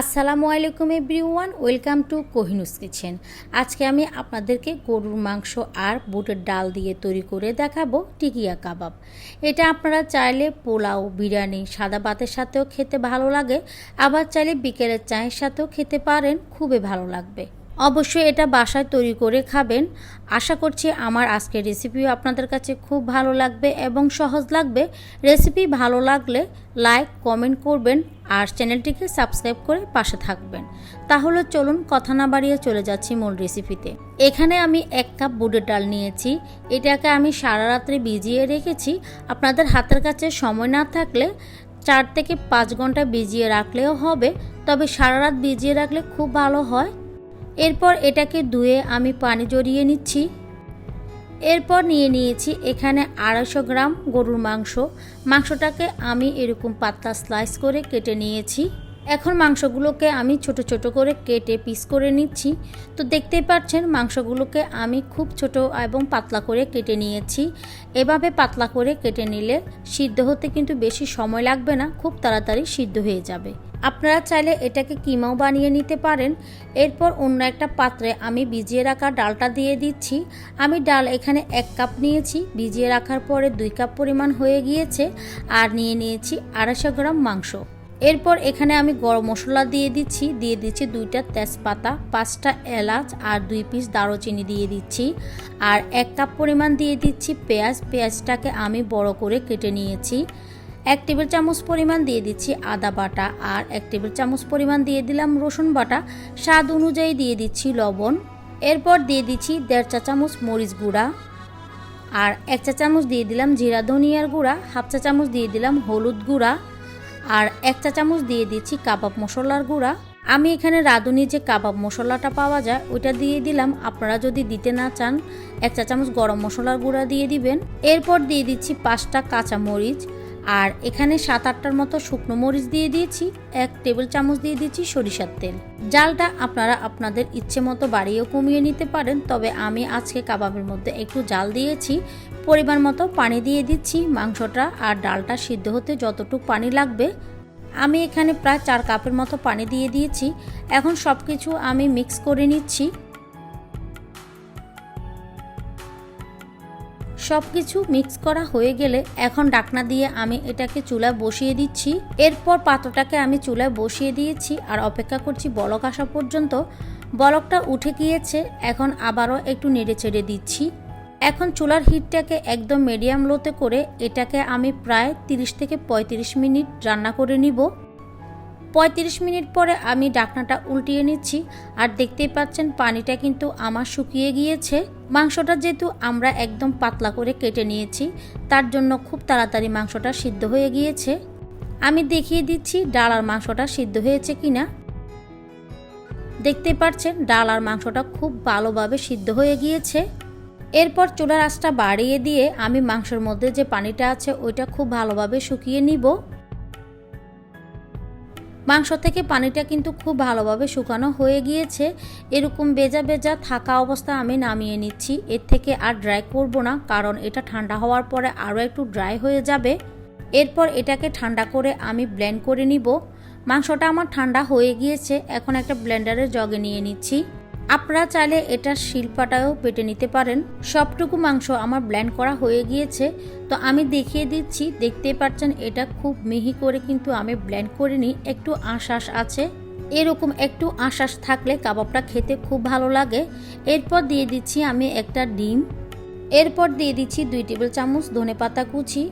আসসালামু আলাইকুম everyone, welcome to Kohinu's kitchen. আজকে আমি আপনাদেরকে গরুর মাংস আর বুটের ডাল দিয়ে তৈরি করে দেখাবো টিকিয়া কাবাব। এটা আপনারা চাইলে পোলাও, বিরিয়ানি, সাদা ভাতের সাথেও খেতে ভালো লাগে। আবার চাইলে বিকেলের চায়ের সাথেও খেতে পারেন, খুবই ভালো লাগবে। অবশ্যই এটা বাসায় তৈরি করে খাবেন। আশা করছি আমার আজকের রেসিপিও আপনাদের কাছে খুব ভালো লাগবে এবং সহজ লাগবে। রেসিপি ভালো লাগলে লাইক কমেন্ট করবেন আর চ্যানেলটিকে সাবস্ক্রাইব করে পাশে থাকবেন। তাহলে চলুন কথা না বাড়িয়ে চলে যাচ্ছি মূল রেসিপিতে এখানে আমি এক কাপ বুটের ডাল নিয়েছি। এটাকে আমি সারা রাত্রে ভিজিয়ে রেখেছি। আপনাদের হাতের কাছে সময় না থাকলে চার থেকে পাঁচ ঘণ্টা ভিজিয়ে রাখলেও হবে। তবে সারা রাত ভিজিয়ে রাখলে খুব ভালো হয়। এরপর এটাকে ধুয়ে আমি পানি জড়িয়ে নিচ্ছি। এরপর নিয়ে নিয়েছি এখানে আড়াইশো গ্রাম গরুর মাংস। মাংসটাকে আমি এরকম পাতলা স্লাইস করে কেটে নিয়েছি। এখন মাংসগুলোকে আমি ছোট ছোট করে কেটে পিস করে নিচ্ছি। তো দেখতেই পাচ্ছেন, মাংসগুলোকে আমি খুব ছোট এবং পাতলা করে কেটে নিয়েছি। এভাবে পাতলা করে কেটে নিলে সিদ্ধ হতে কিন্তু বেশি সময় লাগবে না, খুব তাড়াতাড়ি সিদ্ধ হয়ে যাবে। আপনারা চাইলে এটাকে কিমাও বানিয়ে নিতে পারেন। এরপর অন্য একটা পাত্রে আমি ভিজিয়ে রাখা ডালটা দিয়ে দিচ্ছি। আমি ডাল এখানে এক কাপ নিয়েছি, ভিজিয়ে রাখার পরে দুই কাপ পরিমাণ হয়ে গিয়েছে আর নিয়ে নিয়েছি আড়াইশো গ্রাম মাংস। এরপর এখানে আমি গরম মশলা দিয়ে দিচ্ছি দিয়ে দিচ্ছি দুইটা তেজপাতা, পাঁচটা এলাচ আর দুই পিস দারুচিনি দিয়ে দিচ্ছি। আর এক কাপ পরিমাণ দিয়ে দিচ্ছি পেঁয়াজ, পেঁয়াজটাকে আমি বড় করে কেটে নিয়েছি। এক টেবিল চামচ পরিমাণ দিয়ে দিচ্ছি আদা বাটা আর এক টেবিল চামচ পরিমাণ দিয়ে দিলাম রসুন বাটা। স্বাদ অনুযায়ী দিয়ে দিচ্ছি লবণ। এরপর দিয়ে দিচ্ছি দেড় চা চামচ মরিচ গুঁড়া। আর এক চা চামচ দিয়ে দিলাম জিরা ধনিয়ার গুঁড়া, হাফ চা চামচ দিয়ে দিলাম হলুদ গুঁড়া। আর এক চা চামচ দিয়ে দিচ্ছি কাবাব মশলার গুঁড়া। আমি এখানে রাঁধুনি যে কাবাব মশলাটা পাওয়া যায়, ওইটা দিয়ে দিলাম। আপনারা যদি দিতে না চান, এক চা চামচ গরম মশলার গুঁড়া দিয়ে দিবেন। এরপর দিয়ে দিচ্ছি পাঁচটা কাঁচা মরিচ আর এখানে সাত আটটার মতো শুকনো মরিচ দিয়ে দিয়েছি, এক টেবিল চামচ দিয়ে দিয়েছি সরিষার তেল। জালটা আপনারা আপনাদের ইচ্ছে মতো বাড়িয়েও কমিয়ে নিতে পারেন, তবে আমি আজকে কাবাবের মধ্যে একটু জাল দিয়েছি, পরিমাণ মতো পানি দিয়ে দিচ্ছি, মাংসটা আর ডালটা সিদ্ধ হতে যতটুকু পানি লাগবে। আমি এখানে প্রায় চার কাপের মতো পানি দিয়ে দিয়েছি, এখন সব কিছু আমি মিক্স করে নিচ্ছি। সব কিছু মিক্স করা হয়ে গেলে এখন ডাকনা দিয়ে আমি এটাকে চুলায় বসিয়ে দিচ্ছি। এরপর পাত্রটাকে আমি চুলায় বসিয়ে দিয়েছি আর অপেক্ষা করছি বলক আসা পর্যন্ত। বলকটা উঠে গিয়েছে, এখন আবারও একটু নেড়ে ছেড়ে দিচ্ছি। এখন চুলার হিটটাকে একদম মিডিয়াম লোতে করে এটাকে আমি প্রায় 30 থেকে ৩৫ মিনিট রান্না করে নিব। পঁয়ত্রিশ মিনিট পরে আমি ডাকনাটা উল্টিয়ে নিচ্ছি আর দেখতেই পাচ্ছেন পানিটা কিন্তু আমার শুকিয়ে গিয়েছে। মাংসটা যেহেতু আমরা একদম পাতলা করে কেটে নিয়েছি, তার জন্য খুব তাড়াতাড়ি মাংসটা সিদ্ধ হয়ে গিয়েছে। আমি দেখিয়ে দিচ্ছি ডাল আর মাংসটা সিদ্ধ হয়েছে কিনা। দেখতে পাচ্ছেন ডাল আর মাংসটা খুব ভালোভাবে সিদ্ধ হয়ে গিয়েছে। এরপর চুলার আঁচটা বাড়িয়ে দিয়ে আমি মাংসের মধ্যে যে পানিটা আছে, ওইটা খুব ভালোভাবে শুকিয়ে নিব। মাংস থেকে পানিটা কিন্তু খুব ভালোভাবে শুকানো হয়ে গিয়েছে। এরকম বেজা বেজা থাকা অবস্থা আমি নামিয়ে নিচ্ছি। এর থেকে আর ড্রাই করব না, কারণ এটা ঠান্ডা হওয়ার পরে আরও একটু ড্রাই হয়ে যাবে। এরপর এটাকে ঠান্ডা করে আমি ব্লেন্ড করে নিব। মাংসটা আমার ঠান্ডা হয়ে গিয়েছে, এখন একটা ব্লেন্ডারের জগে নিয়ে নিচ্ছি। আপনারা চাইলে এটা শিল্পাটাও পেটে নিতে পারেন। সবটুকু মাংস আমার ব্ল্যান্ড করা হয়ে গিয়েছে। তো আমি দেখিয়ে দিচ্ছি দেখতে পাচ্ছেন এটা খুব মিহি করে কিন্তু আমি ব্ল্যান্ড করে নিই একটু আশ্বাস আছে। এরকম একটু আশ্বাস থাকলে কাবাবটা খেতে খুব ভালো লাগে। এরপর দিয়ে দিচ্ছি আমি একটা ডিম। এরপর দিয়ে দিচ্ছি দুই টেবিল চামচ ধনে পাতা কুচি।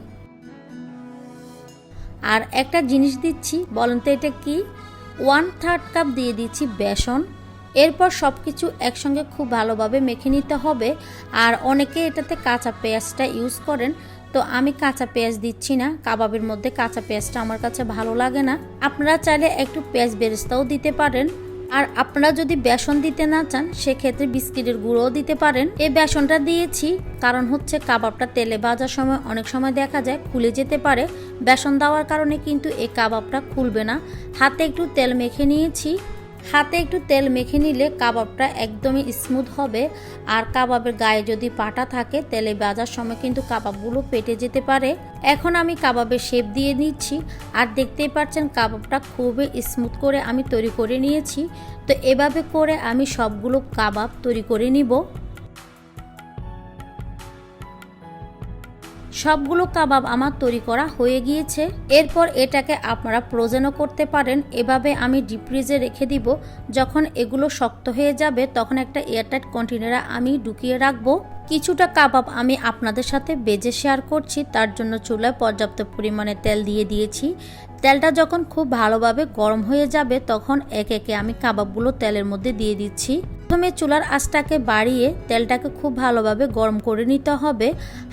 আর একটা জিনিস দিচ্ছি, বলেন তো এটা কি? ওয়ান থার্ড কাপ দিয়ে দিচ্ছি বেসন। এরপর সব কিছু একসঙ্গে খুব ভালোভাবে মেখে নিতে হবে। আর অনেকে এটাতে কাঁচা পেঁয়াজটা ইউজ করেন। তো আমি কাঁচা পেঁয়াজ দিচ্ছি না। কাবাবের মধ্যে কাঁচা পেঁয়াজটা আমার কাছে ভালো লাগে না। আপনারা চাইলে একটু পেঁয়াজ বেরেস্তাও দিতে পারেন। আর আপনারা যদি বেসন দিতে না চান, সেক্ষেত্রে বিস্কিটের গুঁড়োও দিতে পারেন। এই বেসনটা দিয়েছি, কারণ হচ্ছে কাবাবটা তেলে ভাজার সময় অনেক সময় দেখা যায় খুলে যেতে পারে। বেসন দেওয়ার কারণে কিন্তু এই কাবাবটা খুলবে না। হাতে একটু তেল মেখে নিয়েছি। হাতে একটু তেল মেখে নিলে কাবাবটা একদমই স্মুথ হবে। আর কাবাবের গায়ে যদি পাটা থাকে, তেলে বাজার সময় কিন্তু কাবাবগুলো পেটে যেতে পারে। এখন আমি কাবাবের শেপ দিয়ে নিচ্ছি। আর দেখতেই পাচ্ছেন কাবাবটা খুবই স্মুথ করে আমি তৈরি করে নিয়েছি। তো এভাবে করে আমি সবগুলো কাবাব তৈরি করে নিব। সবগুলো কাবাব আমার তৈরি করা হয়ে গিয়েছে। এরপর এটাকে আপনারা প্রোজেনও করতে পারেন। এভাবে আমি ডিপ ফ্রিজে রেখে দিব। যখন এগুলো শক্ত হয়ে যাবে, তখন একটা এয়ারটাইট কন্টেনারে আমি ঢুকিয়ে রাখব। কিছুটা কাবাব আমি আপনাদের সাথে বেজে শেয়ার করছি। তার জন্য চুলায় পর্যাপ্ত পরিমাণে তেল দিয়ে দিয়েছি। তেলটা যখন খুব ভালোভাবে গরম হয়ে যাবে, তখন এক একে আমি কাবাবগুলো তেলের মধ্যে দিয়ে দিচ্ছি। প্রথমে চুলার আঁচটাকে বাড়িয়ে তেলটাকে খুব ভালোভাবে গরম করে নিতে হবে।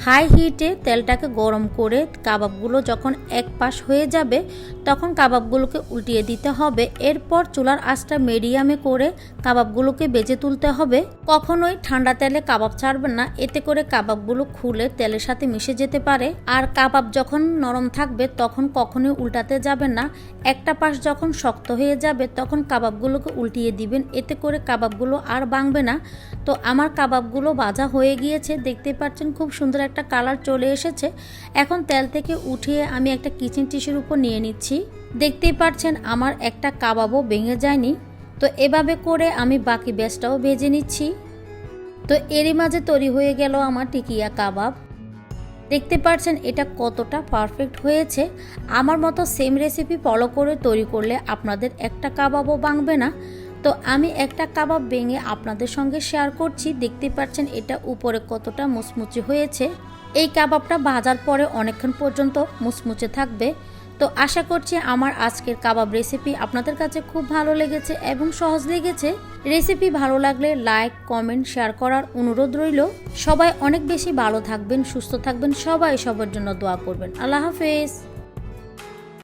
হাই হিটে তেলটাকে গরম করে কাবাবগুলো যখন এক পাশ হয়ে যাবে, তখন কাবাবগুলোকে উল্টিয়ে দিতে হবে। এরপর চুলার আঁচটা মিডিয়ামে করে কাবাবগুলোকে বেজে তুলতে হবে। কখনোই ঠান্ডা তেলে কাবাব ছাড়বেন না, এতে করে কাবাবগুলো খুলে তেলের সাথে মিশে যেতে পারে। আর কাবাব যখন নরম থাকবে, তখন কখনোই উল্টাতে যাবেন না। একটা পাশ যখন শক্ত হয়ে যাবে, তখন কাবাবগুলোকে উল্টিয়ে দিবেন। এতে করে কাবাবগুলো আর বাংবে না। তো আমার কাবাবগুলো ভাজা হয়ে গিয়েছে দেখতে পাচ্ছেন খুব সুন্দর একটা কালার চলে এসেছে। এখন তেল থেকে উঠিয়ে আমি একটা কিচেন টিস্যুর উপর নিয়ে নিচ্ছি। দেখতেই পাচ্ছেন আমার একটা কাবাবও ভেঙে যায়নি। তো এভাবে করে আমি বাকি ব্যাসটাও ভেজে নিচ্ছি। তো এরই মাঝে তৈরি হয়ে গেল আমার টিকিয়া কাবাব। দেখতে পাচ্ছেন এটা কতটা পারফেক্ট হয়েছে। আমার মতো সেম রেসিপি ফলো করে তৈরি করলে আপনাদের একটা কাবাবও ভাঙবে না। তো আমি একটা কাবাব ভেঙে আপনাদের সঙ্গে শেয়ার করছি। দেখতে পাচ্ছেন এটা উপরে কতটা মুচমুচে হয়েছে। এই কাবাবটা ভাজার পরে অনেকক্ষণ পর্যন্ত মুচমুচে থাকবে। তো আশা করছি আমার আজকের কাবাব রেসিপি আপনাদের কাছে খুব ভালো লেগেছে এবং সহজ লেগেছে। রেসিপি ভালো লাগলে লাইক কমেন্ট শেয়ার করার অনুরোধ রইল। সবাই অনেক বেশি ভালো থাকবেন, সুস্থ থাকবেন, সবাই সবার জন্য দোয়া করবেন। আল্লাহ হাফেজ।